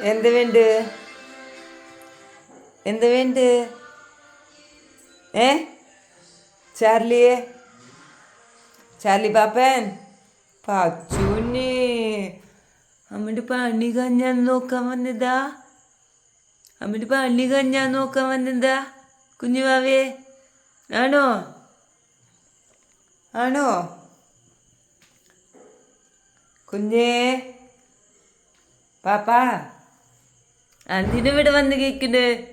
എന്ത് വേണ്ട? എന്ത് വേണ്ട? ഏ? ചാർലിയെ? ചാർലി പാപ്പൻ? പച്ചുനെ അമ്മയുടെ പണി കഞ്ഞാൻ നോക്കാൻ വന്നതാ. അമ്മയുടെ പണി കഞ്ഞാൻ നോക്കാൻ വന്നതാ കുഞ്ഞുവാവേ ആണോ? ആണോ? കുഞ്ഞേ. പാപ്പാ. എന്തിനിവിടെ വന്ന് കേൾക്കണ്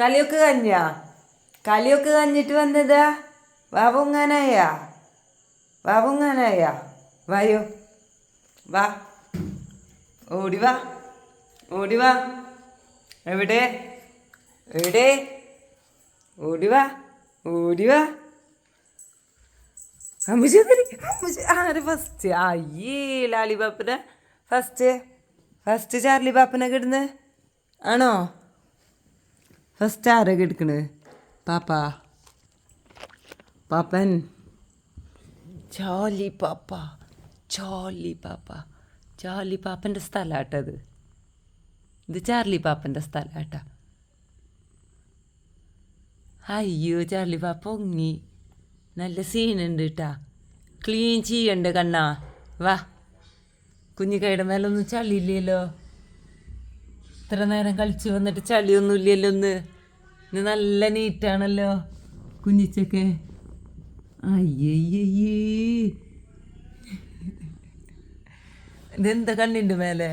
കളിയൊക്കെ കഞ്ഞാ കളിയൊക്കെ കഞ്ഞിട്ട് വന്നതാ? വാവുങ്ങാനായാ വാവുങ്ങാനായാ വായോ. വാ. ഓടി വാ. ഓടി വാ. എവിടെ? എവിടെ? ഓടി വാ. ഓടി വാ. ആര് ഫസ്റ്റ് അയ്യേ ലാലിബാപ്പിനെ ഫസ്റ്റ് ഫസ്റ്റ് ചാർലി ബാപ്പനെ കിടന്ന്? ആണോ? ഫസ്റ്റ് ആരെ കിടക്കണ്? പാപ്പ. പാപ്പൻ. ചാർലി പാപ്പ. ചാർലി പാപ്പ. ചാർലി പാപ്പന്റെ സ്ഥലമാട്ടത് ഇത്. ചാർലി പാപ്പന്റെ സ്ഥലമാട്ടാ അയ്യോ ചാർലി പാപ്പ ഒങ്ങി നല്ല സീനുണ്ട് കേട്ടാ ക്ലീൻ ചെയ്യണ്ട കണ്ണാ. വാ. കുഞ്ഞിക്കൈയുടെ മേലൊന്നും ചളിയില്ലല്ലോ. ഇത്ര നേരം കളിച്ച് വന്നിട്ട് ചളിയൊന്നും ഇല്ലല്ലോ ഒന്ന് ഇന്ന് നല്ല നീറ്റാണല്ലോ. കുഞ്ഞിച്ചൊക്കെ. അയ്യയ്യേ ഇതെന്താ കണ്ണിന്റെ മേലെ?